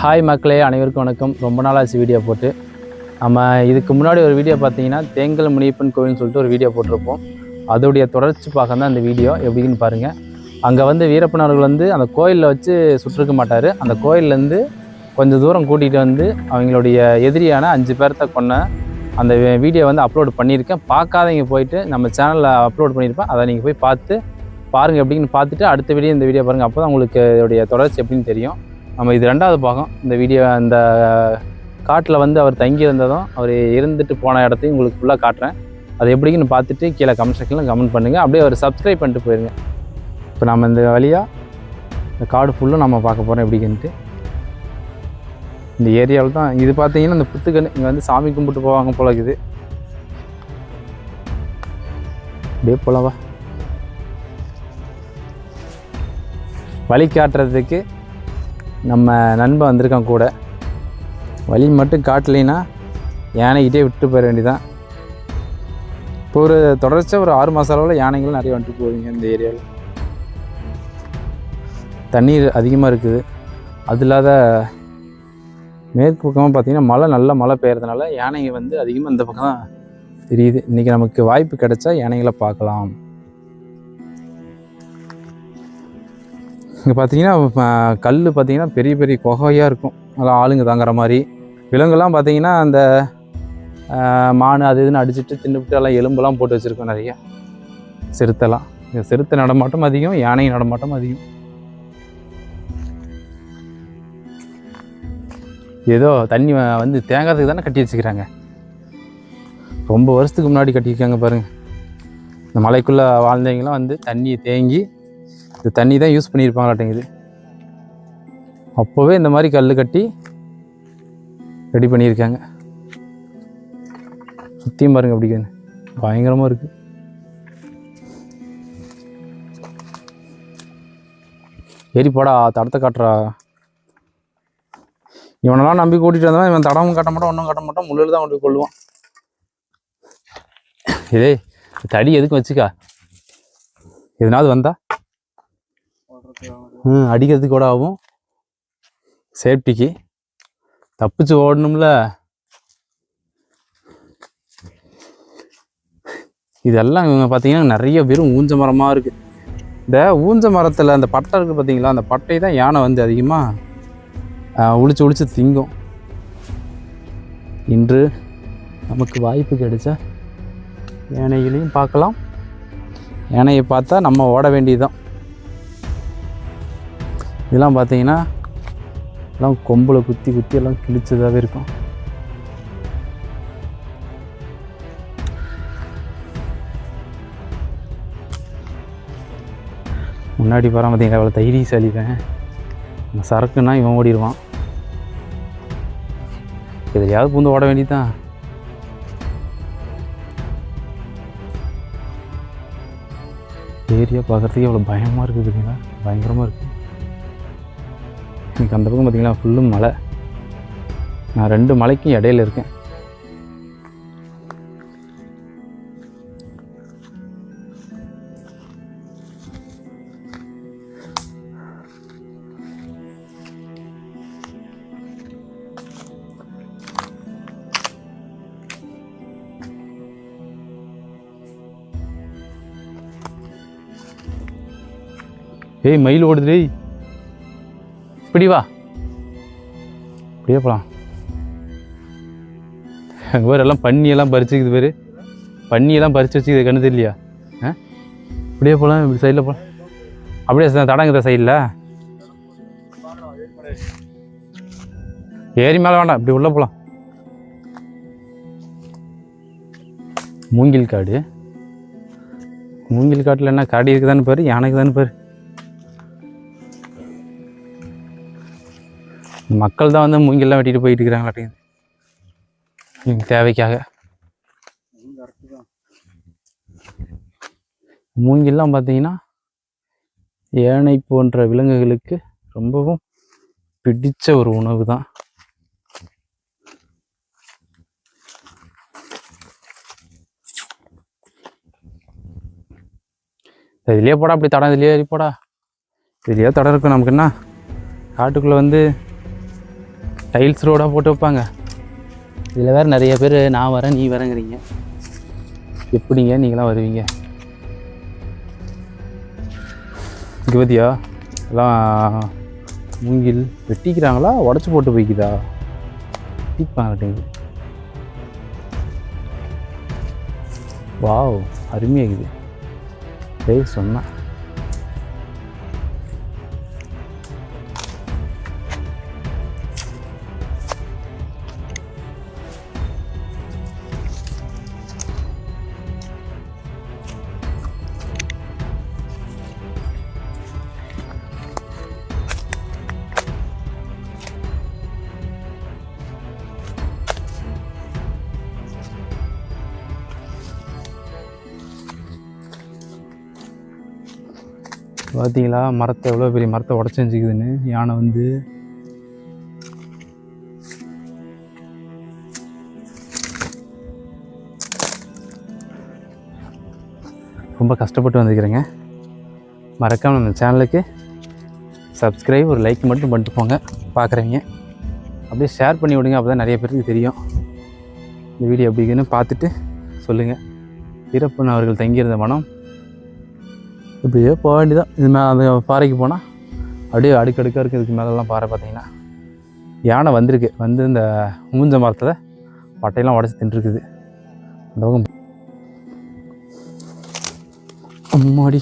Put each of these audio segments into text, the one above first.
Hi மக்களே அனைவருக்கும் வணக்கம். ரொம்ப நாளாச்சு வீடியோ போட்டு. நம்ம இதுக்கு முன்னாடி ஒரு வீடியோ பார்த்தீங்கன்னா தேங்கல் முனியப்பன் கோவில்னு சொல்லிட்டு ஒரு வீடியோ போட்டிருப்போம். அதோடைய தொடர்ச்சி பார்க்க தான் இந்த வீடியோ எப்படின்னு பாருங்கள் அங்கே வந்து வீரப்பன் அவர்கள் வந்து அந்த கோயிலில் வச்சு சுற்றிருக்க மாட்டார். அந்த கோயில்லேருந்து கொஞ்சம் தூரம் கூட்டிகிட்டு வந்து அவங்களுடைய எதிரியான அஞ்சு பேர்த்த கொன்ன அந்த வீடியோ வந்து அப்லோட் பண்ணியிருக்கேன். பார்க்காதவங்க போயிட்டு நம்ம சேனலில் அப்லோட் பண்ணியிருப்பேன். அதை நீங்கள் போய் பார்த்து பாருங்கள் எப்படின்னு பார்த்துட்டு அடுத்த வீடியோ இந்த வீடியோ பாருங்கள் அப்போ தான் உங்களுக்கு இதோடைய தொடர்ச்சி எப்படின்னு தெரியும். நம்ம இது ரெண்டாவது பாகம். இந்த வீடியோ அந்த காட்டில் வந்து அவர் தங்கி இருந்ததும் அவர் இருந்துட்டு போன இடத்தையும் உங்களுக்கு ஃபுல்லாக காட்டுறேன். அது எப்படின்னு பார்த்துட்டு கீழே கமெண்ட் செக்ஷனில் கமெண்ட் பண்ணுங்கள் அப்படியே அவர் சப்ஸ்கிரைப் பண்ணிட்டு போயிருங்க. இப்போ நம்ம இந்த வழியாக இந்த காடு ஃபுல்லும் நம்ம பார்க்க போகிறோம் எப்படின்ட்டு. இந்த ஏரியாவில் தான் இது பார்த்தீங்கன்னா இந்த புத்துக்கன்று இங்கே வந்து சாமி கும்பிட்டு போவாங்க போல இருக்குது. அப்படியே போலவா வழி காட்டுறதுக்கு நம்ம நண்பன் வந்திருக்கான் கூட. வழி மட்டும் காட்டலைன்னா யானைக்கிட்டே விட்டு போயிட வேண்டியதான் இப்போ ஒரு தொடர்ச்சியாக ஒரு ஆறு மாத அளவில் யானைகள் நிறைய வந்துட்டு போகுதுங்க இந்த ஏரியாவில் தண்ணீர் அதிகமாக இருக்குது. அது இல்லாத மேற்கு பக்கமாக பார்த்தீங்கன்னா மழை நல்ல மழை பெய்யறதுனால யானைங்க வந்து அதிகமாக இந்த பக்கம் தான் தெரியுது. இன்றைக்கி நமக்கு வாய்ப்பு கிடைச்சா யானைகளை பார்க்கலாம். இங்கே பார்த்தீங்கன்னா கல் பார்த்தீங்கன்னா பெரிய பெரிய குகையாக இருக்கும். அதெல்லாம் ஆளுங்க தாங்குற மாதிரி. விலங்குலாம் பார்த்தீங்கன்னா அந்த மானு மான் அது இதுன்னு அடிச்சுட்டு தின்னுபிட்டு எல்லாம் எலும்பெல்லாம் போட்டு வச்சுருக்கோம் நிறைய. சிறுத்தைலாம் இந்த சிறுத்தை நடமாட்டம் அதிகம் யானை நடமாட்டம் அதிகம். ஏதோ தண்ணி வந்து தேங்காதுக்கு தானே கட்டி வச்சுக்கிறாங்க. ரொம்ப வருஷத்துக்கு முன்னாடி கட்டியிருக்காங்க பாருங்கள் இந்த மலைக்குள்ளே வாழ்ந்தவங்களாம் வந்து தண்ணியை தேங்கி இந்த தண்ணி தான் யூஸ் பண்ணியிருப்பாங்களாட்டேங்குது. அப்போவே இந்த மாதிரி கல் கட்டி ரெடி பண்ணியிருக்காங்க. சுற்றியும் பாருங்க அப்படி பயங்கரமாக இருக்குது ஏறி போடா தடத்தை காட்டுறா. இவனெல்லாம் நம்பி கூட்டிகிட்டு வந்தவன் இவன் தடமும் காட்ட மாட்டான் ஒன்றும் காட்ட மாட்டான் முள்ளில் தான் கொண்டு போய் கொள்ளுவான். இதே தடி எதுக்கு வச்சுக்கா? எதனாவது வந்தா? அடிக்கிறதுக்கு கூட ஆகும். சேஃப்டிக்கு தப்பிச்சு ஓடணும்ல. இதெல்லாம் இவங்க பார்த்தீங்கன்னா நிறைய வெறும் ஊஞ்ச மரமாக இருக்குது இந்த ஊஞ்ச மரத்தில் அந்த பட்டை இருக்குது பார்த்தீங்களா? அந்த பட்டை தான் யானை வந்து அதிகமாக உளிச்சு உளிச்சு திங்கும். இன்று நமக்கு வாய்ப்பு கிடைச்சா யானைகளையும் பார்க்கலாம். யானையை பார்த்தா நம்ம ஓட வேண்டியதுதான். இதெல்லாம் பார்த்தீங்கன்னா எல்லாம் கொம்பில் குத்தி குத்தி எல்லாம் கிழிச்சதாகவே இருக்கும். முன்னாடி போகிற பார்த்தீங்களா அவ்வளோ தைரியசாலி தான் சரக்குன்னா இவன் ஓடிடுவான். எதையாவது பூந்து ஓட வேண்டியதுதான். ஏரியா பார்க்குறதுக்கு எவ்வளோ பயமாக இருக்குது பார்த்தீங்களா பயங்கரமாக இருக்குது எனக்கு அந்த பக்கம் பார்த்தீங்களா ஃபுல்லும் மலை நான் ரெண்டு மலைக்கும் இடையில இருக்கேன். ஏய் மயில் ஓடுது டேய். இப்படி வா. இப்படியே போகலாம் அங்கே பேர் எல்லாம் பன்னியெல்லாம் பறிச்சுக்குது பேர் பன்னியெல்லாம் பறிச்சு வச்சுக்குது கண்ணு தெரியலையா? ஆ? இப்படியே போகலாம் இப்படி சைடில் போகலாம் அப்படியே தடங்குதா சைடில் ஏரி மேலே வேண்டாம் இப்படி உள்ளே போகலாம் மூங்கில் காடு. மூங்கில் காட்டில் என்ன காடி இருக்குதான்னு பாரு யானைக்கு தானே பாரு. மக்கள் தான் வந்து மூங்கெல்லாம் வெட்டிட்டு போயிட்டு இருக்கிறாங்களாட்டேங்குது இவங்க தேவைக்காக. மூங்கிலாம் பார்த்தீங்கன்னா ஏனை போன்ற விலங்குகளுக்கு ரொம்பவும் பிடிச்ச ஒரு உணவு தான் இதுலேயே போடா அப்படி தடம் இதுலேயே போடா. இதுலேயே தடம் இருக்கும் நமக்கு என்ன? காட்டுக்குள்ளே வந்து டைல்ஸ் ரோடாக போட்டு வைப்பாங்க. இதில் வேறு நிறைய பேர் நான் வரேன் நீ வரேங்கிறீங்க. எப்படிங்க நீங்களாம் வருவீங்க? இங்கே பார்த்தியா எல்லாம் மூங்கில் வெட்டிக்கிறாங்களா? உடச்சி போட்டு போய்க்குதா? வெட்டிப்பாங்க வாவ் அருமையாகுது டேய் சொன்னா. பார்த்தீங்களா? மரத்தை எவ்வளோ பெரிய மரத்தை உடச்செஞ்சுக்குதுன்னு யானை வந்து ரொம்ப கஷ்டப்பட்டு வந்துக்கிறேங்க மறக்காமல் நம்ம சேனலுக்கு சப்ஸ்கிரைப் ஒரு லைக் மட்டும் பண்ணிட்டு போங்க. பார்க்குறவங்க அப்படியே ஷேர் பண்ணி விடுங்க அப்போ தான் நிறைய பேருக்கு தெரியும். இந்த வீடியோ எப்படி இருக்குன்னு பார்த்துட்டு சொல்லுங்கள் வீரப்பன் அவர்கள் தங்கியிருந்த மனம் இப்படியே போக வேண்டியதான் இது மேலே அந்த பாறைக்கு போனால் அப்படியே அடுக்கடுக்காக இருக்குது இதுக்கு மேலெல்லாம் பாறை பார்த்தீங்கன்னா யானை வந்திருக்கு. வந்து இந்த மூஞ்ச மரத்தில் பட்டையெல்லாம் உடச்சி தின்றுருக்குது. அந்த பக்கம் அம்மாடி.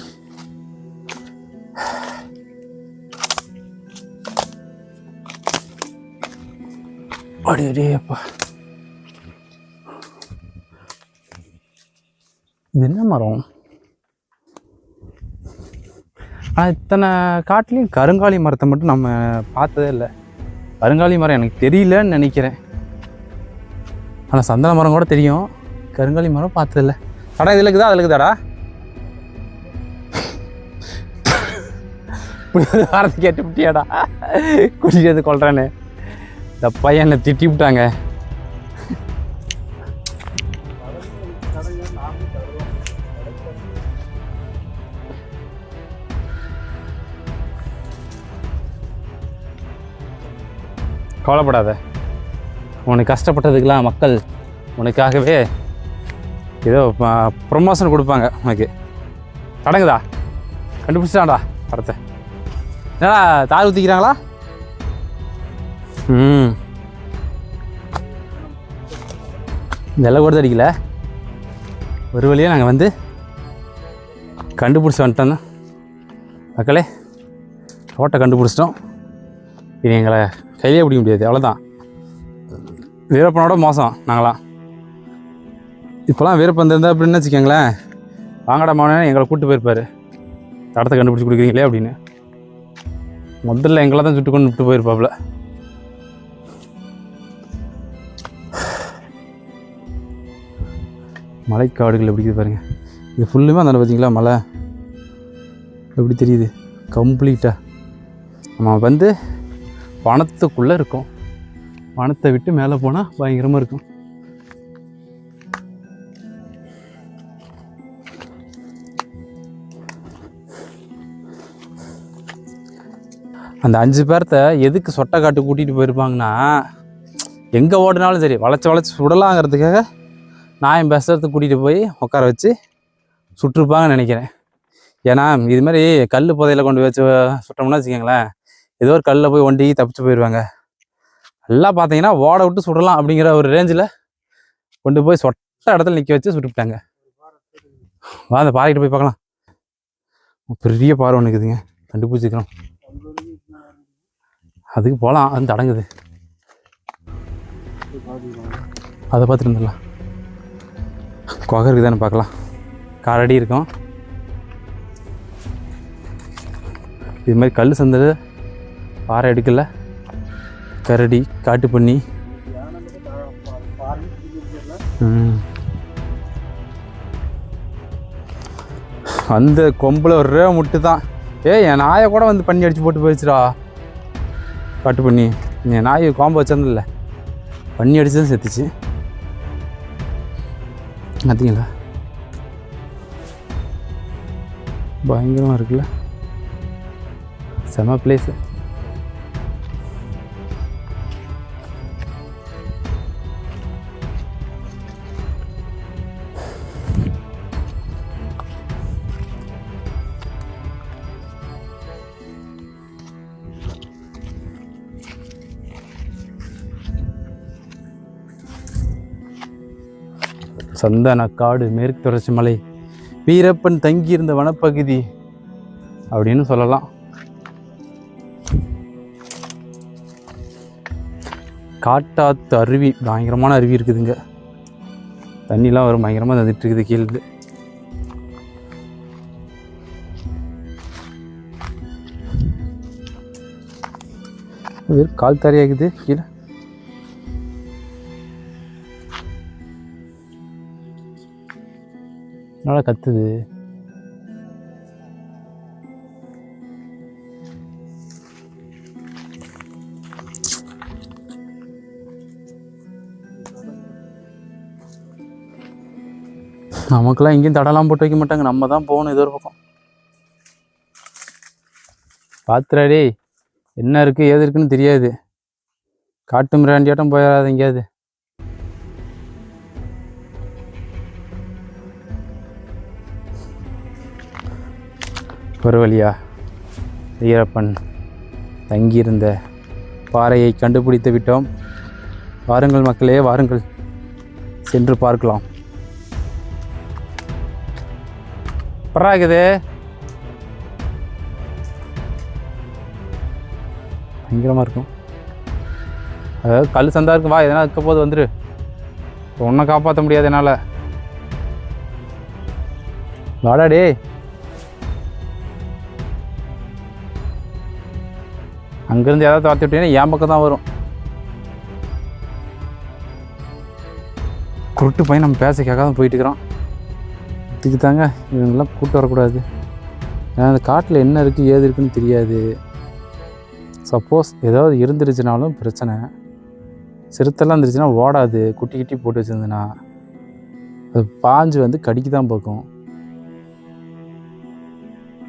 அடி அடியேப்பா இது என்ன மரம்? ஆனால் இத்தனை காட்டிலையும் கருங்காலி மரத்தை மட்டும் நம்ம பார்த்ததே இல்லை. கருங்காலி மரம் எனக்கு தெரியலன்னு நினைக்கிறேன். ஆனால் சந்தன மரம் கூட தெரியும். கருங்காலி மரம் பார்த்ததில்ல கடா இதில் இருக்குதா அதில் இருக்குதாடா இப்படி வாரத்தை கேட்டு விட்டியாடா குடிச்சு கொள்றேன்னு இந்த பையன் என்னை திட்டி விட்டாங்க. கவலைப்படாத. உனக்கு கஷ்டப்பட்டதுக்கெலாம் மக்கள் உனக்காகவே ஏதோ ப்ரொமோஷன் கொடுப்பாங்க உனக்கு. தடங்குதா? கண்டுபிடிச்சிட்டாடா படத்தை. என்னடா தார் ஊற்றிக்கிறாங்களா ம். இதெல்லாம் கூட அடிக்கல. ஒரு வழியாக நாங்கள் வந்து கண்டுபிடிச்சி வந்துட்டோம். மக்களே ரோட்டை கண்டுபிடிச்சிட்டோம். இது எங்களை கையிலே பிடிக்க முடியாது. அவ்வளோதான் வீரப்பனோட மோசம் நாங்களாம். இப்போலாம் வீரப்பன் இருந்தால் அப்படின்னு வச்சுக்கோங்களேன். வாங்கடா மாவனே எங்களை கூப்பிட்டு போயிருப்பாரு. தடத்தை கண்டுபிடிச்சி கொடுக்குறீங்களே அப்படின்னு. முதல்ல எங்களை தான் சுட்டு கொண்டு விட்டு போயிருப்பாப்புல. மலைக்காடுகள் எப்படி இருக்குது பாருங்க. இது ஃபுல்லுமே அந்த பார்த்தீங்களா மலை? எப்படி தெரியுது? கம்ப்ளீட்டாக நம்ம வந்து வனத்துக்குள்ளே இருக்கும். வனத்தை விட்டு மேலே போனால் பயங்கரமாக இருக்கும். அந்த அஞ்சு பேர்த்த எதுக்கு சொட்டை காட்டு கூட்டிகிட்டு போயிருப்பாங்கன்னா எங்கே ஓடினாலும் சரி வளைச்சி வளைச்சி சுடலாங்கிறதுக்காக நான் பேசுறதுக்கு கூட்டிகிட்டு போய் உட்கார வச்சு சுட்டிருப்பாங்கன்னு நினைக்கிறேன். ஏன்னா இது மாதிரி கல் புதையில கொண்டு வச்சு சுட்டோம்னா வச்சுக்கோங்களேன் ஏதோ ஒரு கல்லில் போய் ஒண்டி தப்பிச்சு போயிடுவாங்க. எல்லாம் பார்த்தீங்கன்னா ஓட விட்டு சுடலாம் அப்படிங்கிற ஒரு ரேஞ்சில் கொண்டு போய் சொட்ட இடத்துல நிற்க வச்சு சுட்டுவிட்டாங்க வா அந்த பாறைக்கிட்ட போய் பார்க்கலாம். பெரிய பாறை ஒன்று இருக்குதுங்க. கண்டுபிடிச்சிக்கிறோம் அதுக்கு போகலாம் அது தடங்குது அதை பார்த்துட்டு வந்துடலாம். குகை இருக்குதான்னு பார்க்கலாம். காரடி இருக்கும். இது மாதிரி கல் சந்தல் பாறை எடுக்கல. கரடி காட்டு பண்ணி. அந்த கொம்பில் ஒரே முட்டு தான். ஏய் என் நாயை கூட வந்து பண்ணி அடிச்சு போட்டு போயிடுச்சுடா. காட்டு பண்ணி. என் நாய் கோம்பு வச்சிருந்தில்ல பண்ணி அடிச்சு தான் செத்துச்சு. பார்த்தீங்களா? பயங்கரமாக இருக்குல்ல. செம பிளேஸு சந்தனக்காடு மேற்கு தொடர்ச்சி மலை வீரப்பன் தங்கியிருந்த வனப்பகுதி அப்படின்னு சொல்லலாம். காட்டாத்து அருவி பயங்கரமான அருவி இருக்குதுங்க. தண்ணிலாம் வரும் பயங்கரமாக தந்துட்டு இருக்குது கீழே வெறும் கால் தரையாகுது கீழே. நல்லா கத்துது. நமக்கெல்லாம் எங்கேயும் தடலாம் போட்டு வைக்க மாட்டாங்க. நம்ம தான் போகணும் ஏதோ ஒரு பக்கம். பாத்துறாடி என்ன இருக்குது ஏது இருக்குன்னு தெரியாது. காட்டு மிராண்டியாட்டம் போயிடாது எங்கேயாவது. ஒரு வழியா வீரப்பன் தங்கியிருந்த பாறையை கண்டுபிடித்து விட்டோம். வாருங்கள் மக்களே வாருங்கள். சென்று பார்க்கலாம். பராகுது. பயங்கரமாக இருக்கும். அதாவது கல் சந்தா இருக்கும். வா எதனா இருக்க போது வந்துரு. ஒன்றை காப்பாற்ற முடியாது என்னால். வாடா டே அங்கேருந்து ஏதாவது துரத்தி விட்டீங்கன்னா என் பக்கம் தான் வரும். குருட்டு பையன் நம்ம பேச கேட்காம போயிட்டு இருக்கிறோம் இதுக்கு தாங்க இவங்கெல்லாம் கூட்டு வரக்கூடாது. ஏன்னா அந்த காட்டில் என்ன இருக்குது ஏது இருக்குன்னு தெரியாது. சப்போஸ் ஏதாவது இருந்துருச்சுனாலும் பிரச்சனை. சிறுத்தெல்லாம் இருந்துச்சுன்னா ஓடாது. குட்டி குட்டி போட்டு வச்சுருந்துன்னா அது பாஞ்சு வந்து கடிக்கு தான் பார்க்கும்.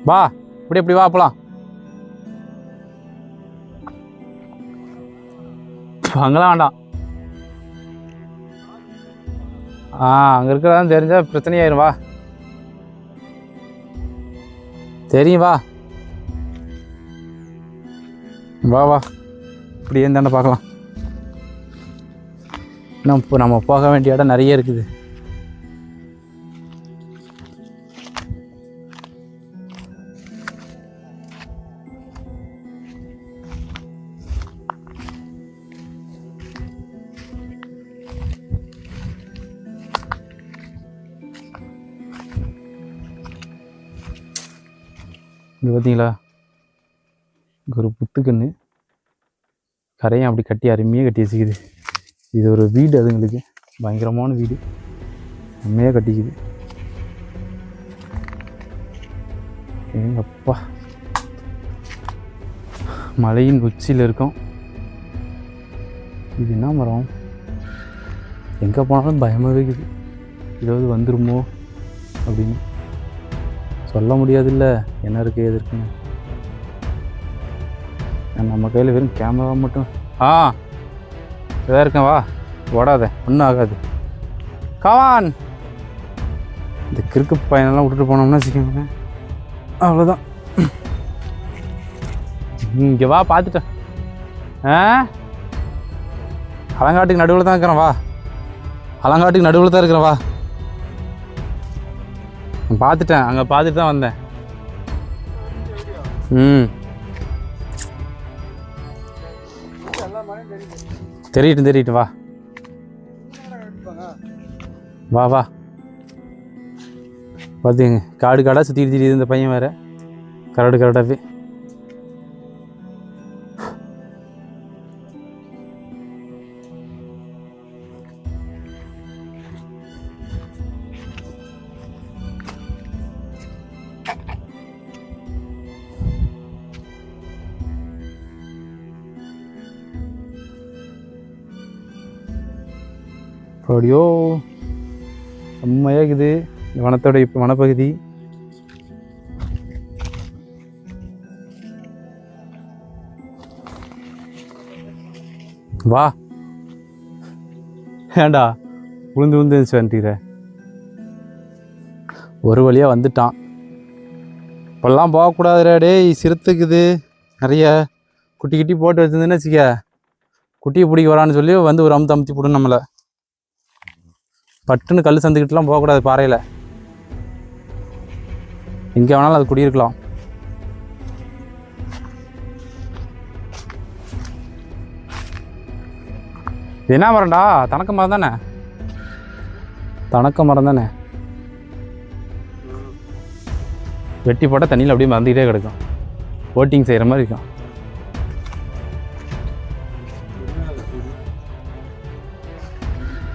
வா இப்படி இப்படி வா போகலாம் அங்கெல்லாம் வேண்டாம். ஆ அங்கே இருக்கிறதான் தெரிஞ்சால் பிரச்சனையாயிரும் வா. தெரியும் வா. வா வா. இப்படி இருந்தாண்ட பார்க்கலாம். இன்னும் இப்போ நம்ம போக வேண்டிய இடம் நிறைய இருக்குது. இங்கே பார்த்தீங்களா இங்கே ஒரு புத்துக்கன்று கரையும் அப்படி கட்டி அருமையாக கட்டி வச்சுக்குது. இது ஒரு வீடு அதுங்களுக்கு. பயங்கரமான வீடு. அம்மையாக கட்டிக்குது. எங்கப்பா மலையின் உச்சியில் இருக்கோம். இது என்ன மரம்? எங்கே போனாலும் பயமாக இருக்குது. ஏதாவது வந்துருமோ அப்படின்னு. சொல்ல முடியாதுல்ல. என்ன இருக்குது ஏது இருக்குன்னு. நம்ம கையில் வெறும் கேமரா மட்டும். ஆ இதாக இருக்கேன் வா. ஓடாத ஒன்றும் ஆகாது. கவான் இந்த கிறுக்கு பையனெல்லாம் விட்டுட்டு போனோம்னா வச்சுக்கோங்க அவ்வளோதான் இங்கே வா பார்த்துட்டேன் ஆ? அலங்காட்டுக்கு நடுவில் தான் இருக்கிறேன் வா. அலங்காட்டுக்கு நடுவில் தான் இருக்கிறேன் வா. பார்த்துட்டேன் அங்கே பார்த்துட்டு தான் வந்தேன். ம். தெரியட்டும் தெரியட்டும் வா. வா வா. பார்த்துங்க காடு காடாக சுற்றிட்டு தெரியுது இந்த பையன் வேறு. கரடு கரடாகவே அப்படியோ செம்மையாக இருக்குது இந்த வனத்தோட இப்போ வனப்பகுதி. வா. ஏண்டா? உளுந்து உளுந்து எழுந்துச்சு வந்துட்டீர. ஒரு வழியாக வந்துட்டான். இப்போல்லாம் போகக்கூடாதுடா டேய் சிறுத்துக்குது. நிறைய குட்டி குட்டி போட்டு வச்சிருந்தேன்னு வச்சுக்க குட்டியை பிடிக்க வரான்னு சொல்லி வந்து ஒரு அமுத்து அமுத்தி போடும் நம்மளை. பட்டுன்னு கல் சந்துக்கிட்டுலாம் போகக்கூடாது பாறையில். எங்கே வேணாலும் அது குடியிருக்கலாம். என்ன மரம்டா? தணக்க மரம் தானே? தணக்க மரம் தானே? வெட்டி போட்டால் தண்ணியில் அப்படியே மறந்துக்கிட்டே கிடக்கும். போட்டிங் செய்கிற மாதிரி இருக்கும்.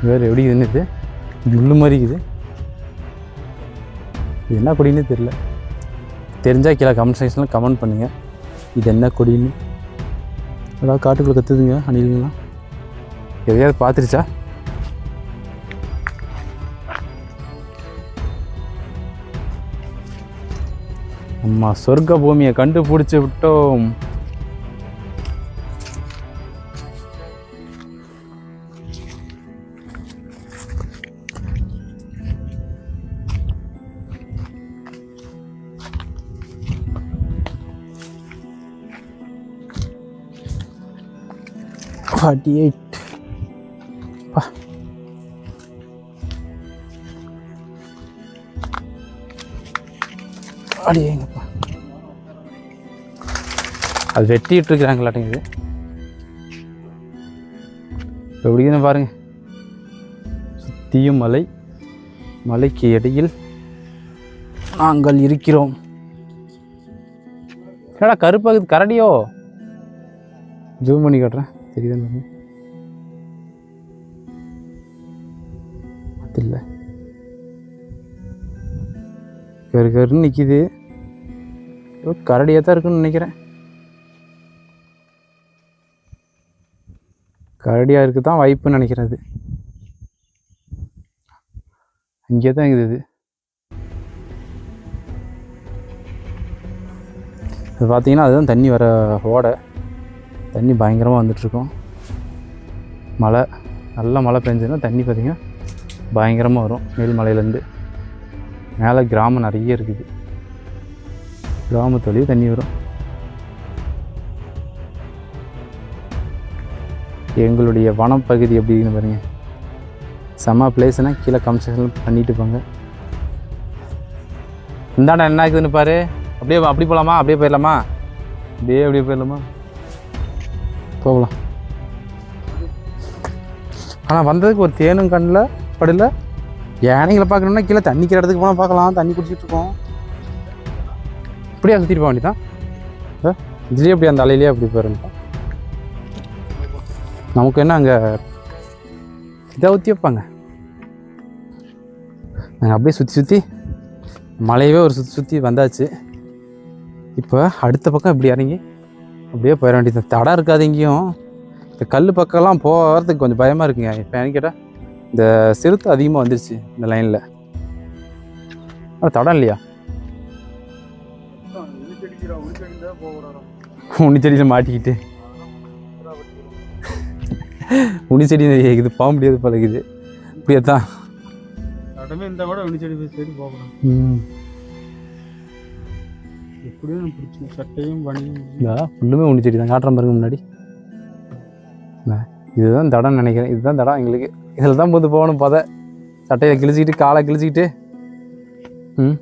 வேறு எப்படி இதுன்னு இது முள்ளு மாதிரி இருக்குது இது என்ன கொடின்னு தெரில தெரிஞ்சால் கீழே கமெண்ட் செக்ஷனில் கமெண்ட் பண்ணுங்கள் இது என்ன கொடின்னு. அதாவது காட்டுக்குள்ளே கற்றுதுங்க அணில்கள்லாம். எதையாவது பார்த்துருச்சா? அம்மா சொர்க்க பூமியை கண்டுபிடிச்சி விட்டோம். ஃபார்ட்டி எயிட் அடியேங்கப்பா அது வெட்டிட்டு இருக்கிறாங்களாட்டேங்குது எப்படின்னு பாருங்க. சுத்தியும் மலை மலைக்கு இடையில் நாங்கள் இருக்கிறோம். என்னடா கருப்பாகுது கரடியோ? ஜூம் பண்ணி காட்டுறேன். தெரியுதுன்னு அது இல்லை. கரு கருன்னு நிற்கிது கரடியாக தான் இருக்குன்னு நினைக்கிறேன். கரடியாக இருக்குது தான் வாய்ப்புன்னு நினைக்கிறேன் அது. இங்கே தான் இருக்குது இது. இது பார்த்தீங்கன்னா அதுதான் தண்ணி வர ஓடை. தண்ணி பயங்கரமாக வந்துட்டுருக்கோம். மழை நல்ல மழை பெஞ்சதுன்னா தண்ணி பார்த்திங்கன்னா பயங்கரமாக வரும் மேல்மலையிலேருந்து. மேலே கிராமம் நிறைய இருக்குது. கிராமத்துலேயும் தண்ணி வரும். எங்களுடைய வனப்பகுதி எப்படின்னு பாருங்க. செம்ம பிளேஸ்னால் கீழே கம்சன் பண்ணிட்டு போங்க. இந்தாண்டா என்ன ஆகுதுன்னு பாரு. அப்படியே அப்படி போகலாமா அப்படியே போயிடலாமா? அப்படியே அப்படியே போயிடலாமா? போகலாம். ஆனால் வந்ததுக்கு ஒரு தேனும் கண்ணில் படல. யானைகளை பார்க்கணுன்னா கீழே தண்ணிக்கிற இடத்துக்கு போனால் பார்க்கலாம். தண்ணி குடிச்சிட்டு இருக்கோம். இப்படியா சுற்றிட்டு போக வேண்டியதான் இதுலேயே அப்படி அந்த அலையிலேயே அப்படி போயிருந்தோம் நமக்கு என்ன அங்கே இதை ஊற்றி வைப்பாங்க? நாங்கள் அப்படியே சுற்றி சுற்றி மலையவே ஒரு சுற்றி சுற்றி வந்தாச்சு. இப்போ அடுத்த பக்கம் இப்படி இறங்கி அப்படியே போயிட வேண்டியது தடம் இருக்காது எங்கேயும் இந்த கல் பக்கம்லாம் போகிறதுக்கு கொஞ்சம் பயமாக இருக்குங்க. இப்போ எனக்கு கேட்டால் இந்த சிறுத்தை அதிகமாக வந்துருச்சு இந்த லைனில் தடம் இல்லையா? உன்னிச்செடியில் மாட்டிக்கிட்டு. உன்னிச்செடி இது போக முடியாது பழகுது இப்படியே தான் இருந்தா கூட வெளிச்செடி போய் தேடி போகலாம் ம் எப்படியும் பிடிச்சி சட்டையும் தான் காட்டுறேன் பாருங்க முன்னாடி. இதுதான் தடம் நினைக்கிறேன். இதுதான் தடம் எங்களுக்கு. இதில் தான் போது போகணும் பதை. சட்டையை கிழிச்சிக்கிட்டு காலை கிழிச்சிக்கிட்டு. ம்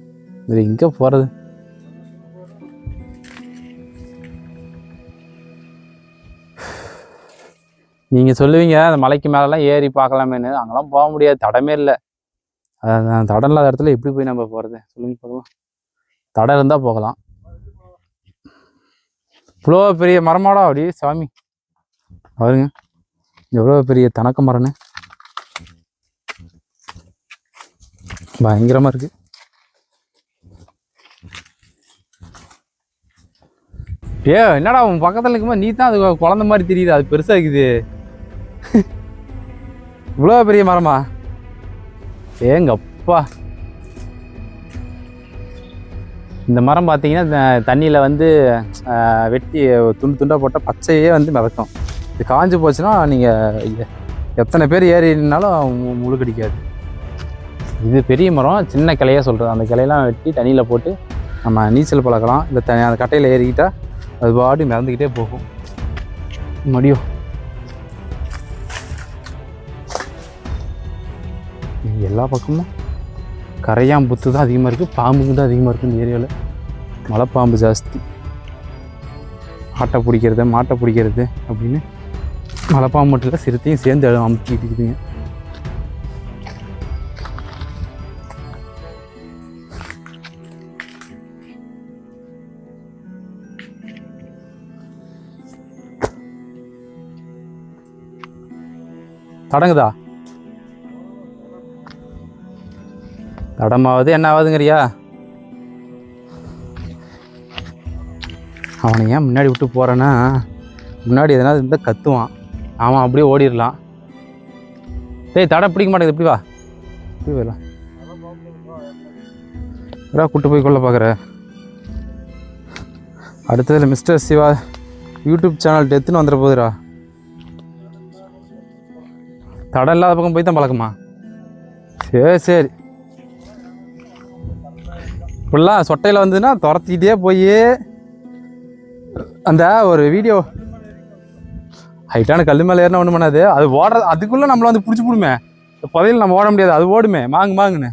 இது எங்கே போகிறது நீங்கள் சொல்லுவீங்க அந்த மலைக்கு மேலெலாம் ஏறி பார்க்கலாமேன்னு. அங்கெல்லாம் போக முடியாது. தடமே இல்லை. அதான் தடம் இல்லாத இடத்துல எப்படி போய் நம்ம போகிறது சொல்லுங்க பார்க்கலாம் தடம் இருந்தால் போகலாம். இவ்வளோ பெரிய மரமாடா அப்படி? சாமி. பாருங்க. எவ்வளோ பெரிய தனக்க மரம்னு. பயங்கரமாக இருக்கு. ஏ என்னடா உன் பக்கத்தில் இருக்கும்போது நீ தான் அது குழந்த மாதிரி தெரியுது. அது பெருசாக இருக்குது. இவ்வளோ பெரிய மரமா? ஏங்கப்பா இந்த மரம் பார்த்தீங்கன்னா தண்ணியில் வந்து வெட்டி துண்டு துண்டாக போட்டால் பச்சையே வந்து மிதக்கும். இது காஞ்சு போச்சுன்னா நீங்கள் எத்தனை பேர் ஏறினாலும் முழுக்கடிக்காது இது பெரிய மரம் சின்ன கிளையாக சொல்கிறது அந்த கிளையெல்லாம் வெட்டி தண்ணியில் போட்டு நம்ம நீச்சல் பழக்கலாம். இந்த த அந்த கட்டையில் ஏறிக்கிட்டால் அது பாடி மிதந்துக்கிட்டே போகும். மடியும் எல்லா பக்கமும் கரையாம்புத்து தான் அதிகமாக இருக்குது பாம்புங்க தான் அதிகமாக இருக்குது இந்த ஏரியாவில் மலைப்பாம்பு ஜாஸ்தி. ஆட்டை பிடிக்கிறது மாட்டை பிடிக்கிறது அப்படின்னு மலைப்பாம்பு மட்டும் இல்லை சிறுத்தையும் சேர்ந்து அமுக்கிட்டு இருக்குதுங்க. தடங்குதா? தடமாவது என்ன ஆகுதுங்கிறியா? அவனை ஏன் முன்னாடி விட்டு போகிறேன்னா முன்னாடி எதனா இருந்தால் கத்துவான். அவன் அப்படியே ஓடிடலாம். டேய் தடை பிடிக்க மாட்டேங்குது எப்படி வா. இப்படி வரலாம் எப்படா கூட்டு போய் கொள்ள பார்க்குற அடுத்ததில் மிஸ்டர் சிவா யூடியூப் சேனல் டெத்துன்னு வந்துட போகுதுடா தடம் இல்லாத பக்கம் போய் தான் பழக்கமா? சரி சரி. ஃபுல்லாக சொட்டையில் வந்ததுன்னா துரத்திக்கிட்டே போய் அந்த ஒரு வீடியோ ஹைட்டான கல் மேலே ஏறினா ஒன்றும் பண்ணாது. அது ஓடுறது அதுக்குள்ளே நம்மளை வந்து பிடிச்சி போடுமே. புதையில் நம்ம ஓட முடியாது. அது ஓடுமே. மாங்கு மாங்குன்னு.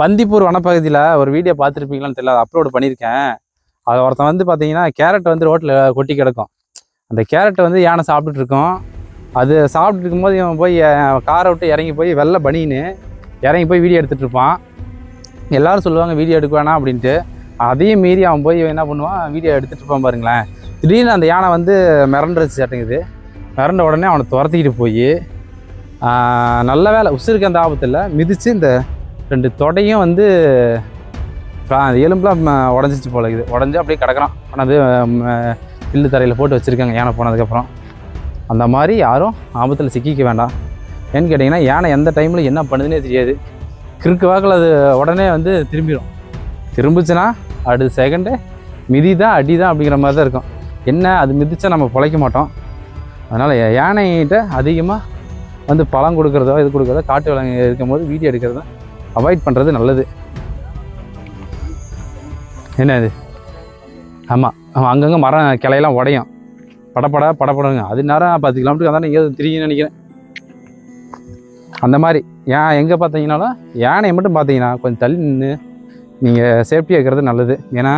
பந்திப்பூர் வனப்பகுதியில் ஒரு வீடியோ பார்த்துருப்பீங்களான்னு தெரியல. அதை அப்லோடு பண்ணியிருக்கேன். அது ஒருத்தன் வந்து பார்த்தீங்கன்னா கேரட் வந்து ரோட்டில் கொட்டி கிடக்கும். அந்த கேரட்டை வந்து யானை சாப்பிட்டுட்டு அது சாப்பிட்டுட்டு இருக்கும்போது இவன் போய் காரை விட்டு இறங்கி போய் வெள்ளை பனின்னு இறங்கி போய் வீடியோ எடுத்துகிட்டு இருப்பான். எல்லாரும் சொல்லுவாங்க வீடியோ எடுக்க வேணாம் அப்படின்ட்டு. அதையும் மீறி அவன் போய் என்ன பண்ணுவான்? வீடியோ எடுத்துகிட்டு இருப்பான் பாருங்களேன். திடீர்னு அந்த யானை வந்து மிரண்டுருச்சு அட்டங்குது மிரண்ட உடனே அவனை துரத்திக்கிட்டு போய் நல்ல வேலை. உசுருக்கு அந்த ஆபத்து இல்லை மிதித்து இந்த ரெண்டு தொடையும் வந்து எலும்புலாம் உடஞ்சிச்சு போல இது உடஞ்சி அப்படியே கிடக்கிறான். ஆனால் பில்லு தரையில் போட்டு வச்சுருக்காங்க யானை போனதுக்கப்புறம். அந்த மாதிரி யாரும் ஆபத்தில் சிக்கிக்க வேண்டாம். ஏன்னு கேட்டிங்கன்னா யானை எந்த டைமில் என்ன பண்ணுதுன்னே தெரியாது. கிறுக்கு வாக்கில் அது உடனே வந்து திரும்பிடும் திரும்பிச்சுன்னா அடுத்த செகண்டு மிதி தான் அடி தான் அப்படிங்கிற மாதிரி தான் இருக்கும். என்ன அது மிதிச்சா நம்ம பிழைக்க மாட்டோம். அதனால் யானைகிட்ட அதிகமாக வந்து பழம் கொடுக்குறதோ இது கொடுக்குறதோ காட்டு விலங்கு இருக்கும்போது வீடியோ எடுக்கிறதோ அவாய்ட் பண்ணுறது நல்லது. என்ன இது ஆமாம் ஆமாம் அங்கங்கே மரம் கிளையெல்லாம் உடையும். படப்பட படப்படுங்க. அது நேரம் பத்து கிலோமீட்டருக்கு அதான் எங்கேயாவது திரியுன்னு நினைக்கிறேன். அந்த மாதிரி. ஏன் எங்கே பார்த்தீங்கன்னாலும் யானையை மட்டும் பார்த்தீங்கன்னா கொஞ்சம் தள்ளி நின்று நீங்கள் சேஃப்டியாக இருக்கிறது நல்லது. ஏன்னா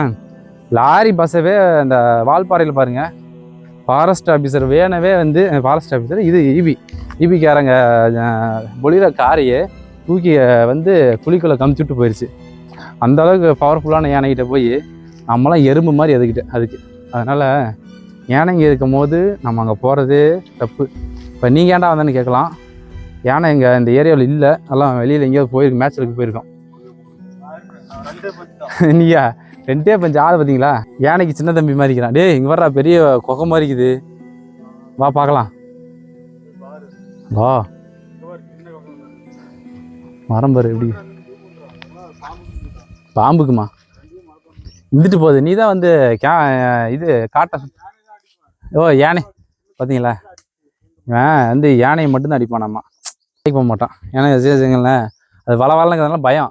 லாரி பஸ்ஸவே அந்த வால்பாறையில் பாருங்கள் ஃபாரஸ்ட் ஆஃபீஸர் வேணவே வந்து ஃபாரஸ்ட் ஆஃபீஸர் இது இபி இபிக்காரங்க e பொலிர காரையே தூக்கி வந்து குழிக்குள்ளே கமிச்சுட்டு போயிடுச்சு அந்த அளவுக்கு பவர்ஃபுல்லான யானைகிட்ட போய் நம்மளாம் எறும்பு மாதிரி எதுக்கிட்டு அதுக்கு. அதனால் யானைங்க இருக்கும் போது நம்ம அங்கே போகிறது தப்பு. இப்போ நீங்கள் ஏன்டா வந்தேன்னு கேட்கலாம். யானை எங்கள் இந்த ஏரியாவில் இல்லை. எல்லாம் வெளியில் எங்கேயாவது போயிருக்கு மேட்ச்சுக்கு போயிருக்கோம். நீயா? ரெண்டே பஞ்சு ஆள் பார்த்தீங்களா யானைக்கு சின்ன தம்பி மாதிரி இருக்கிறான். டேய் இங்கே வர்றா பெரிய கொகை மாதிரி இருக்குது. வா பார்க்கலாம். வா. மரம் பாரு எப்படி? பாம்புக்குமா? இருந்துட்டு போகுது. நீ தான் வந்து கே இது காட்ட ஓ யானை. பார்த்தீங்களா இவன் வந்து யானையை மட்டும்தான் அடிப்பானாம்மா போக மாட்டான். ஏன்னா வச்சுக்கோங்களேன் அது வள வளங்கிறதுனால பயம்.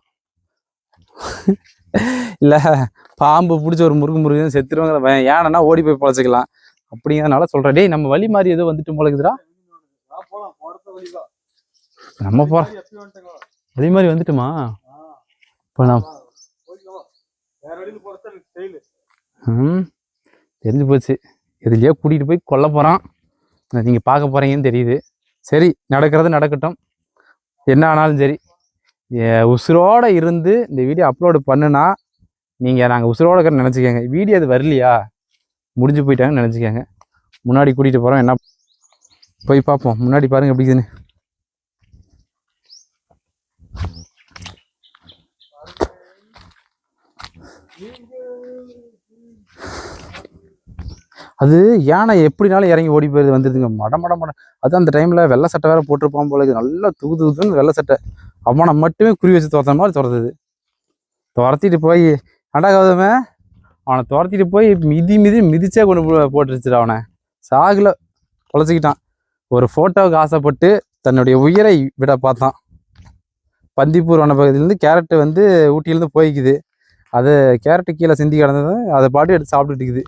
இல்லை பாம்பு பிடிச்ச ஒரு முருகு முருகு செத்துருவாங்கிற பயம். ஏன்னா ஓடி போய் பழச்சிக்கலாம். அப்படிங்கிறதுனால சொல்கிறேன் டேய் நம்ம வழி மாதிரி ஏதோ வந்துட்டு முளைக்குதுரா நம்ம போகிறோம் அதே மாதிரி வந்துட்டுமா? இப்போ நான் ம் தெரிஞ்சு போச்சு. எதுலையோ கூட்டிகிட்டு போய் கொல்ல போகிறான் நீங்கள் பார்க்க போகிறீங்கன்னு தெரியுது. சரி நடக்கிறது நடக்கட்டும். என்ன ஆனாலும் சரி. உசுரோடு இருந்து இந்த வீடியோ அப்லோடு பண்ணுனா நீங்கள் நாங்கள் உசுரோடு இருக்கிற நினச்சிக்கோங்க. வீடியோ அது வரலையா? முடிஞ்சு போயிட்டாங்கன்னு நினச்சிக்கோங்க. முன்னாடி கூட்டிகிட்டு போகிறோம் என்ன? போய் பார்ப்போம். முன்னாடி பாருங்கள் எப்படிதுன்னு அது யானை எப்படினாலும் இறங்கி ஓடி போயிருது வந்துடுதுங்க. மட மட மட. அது அந்த டைமில் வெள்ளை சட்டை வேறு போட்டிருப்பான் போல இது நல்லா தூக்கு தூதுன்னு வெள்ளை சட்டை. அவனை மட்டுமே குறி வச்சு துரத்துற மாதிரி துரத்துது. துரத்திட்டு போய் அடா கௌதமே? அவனை துரத்திட்டு போய் மிதி மிதி மிதிச்சே கொண்டு போ- போட்டுருச்சுடா அவனை. சாகில் தொலைச்சிக்கிட்டான். ஒரு ஃபோட்டோவுக்கு ஆசைப்பட்டு தன்னுடைய உயிரை விட பார்த்தான். பந்திப்பூர் வனப்பகுதியிலேருந்து கேரட்டு வந்து ஊட்டியிலேருந்து போய்க்குது. அது கேரட்டு கீழே சிந்தி கிடந்தது அதை பாட்டு எடுத்து சாப்பிட்டுட்டு இருக்குது.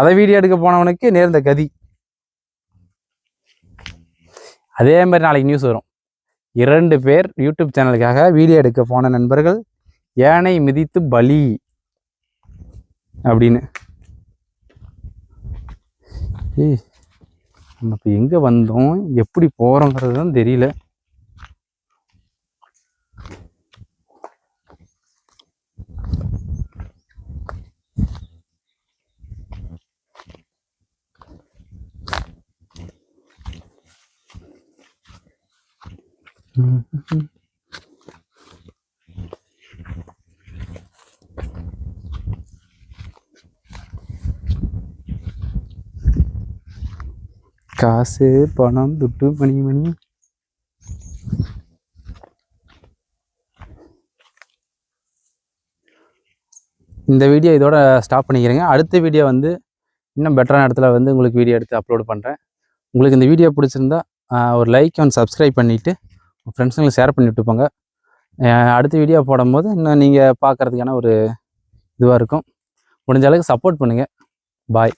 அதை வீடியோ எடுக்க போனவனுக்கு நேர்ந்த கதி. அதே மாதிரி நாளைக்கு நியூஸ் வரும். இரண்டு பேர் யூடியூப் சேனலுக்காக வீடியோ எடுக்க போன நண்பர்கள் யானை மிதித்து பலி அப்படின்னு. ஏய் நம்ம இப்போ எங்கே வந்தோம்? எப்படி போகிறோங்கிறது தான் தெரியல. காசு பணம் துட்டு மணி மணி. இந்த வீடியோ இதோட ஸ்டாப் பண்ணிக்கிறேங்க. அடுத்த வீடியோ வந்து இன்னும் பெட்டரான இடத்துல வந்து உங்களுக்கு வீடியோ எடுத்து அப்லோட் பண்ணுறேன் உங்களுக்கு இந்த வீடியோ பிடிச்சிருந்தா ஒரு லைக் அண்ட் சப்ஸ்கிரைப் பண்ணிவிட்டு ஃப்ரெண்ட்ஸுங்களுக்கு ஷேர் பண்ணி விட்டுப்போங்க அடுத்த வீடியோ போடும்போது இன்னும் நீங்கள் பார்க்குறதுக்கான ஒரு இதுவாக இருக்கும். முடிஞ்ச அளவுக்கு சப்போர்ட் பண்ணுங்கள் பாய்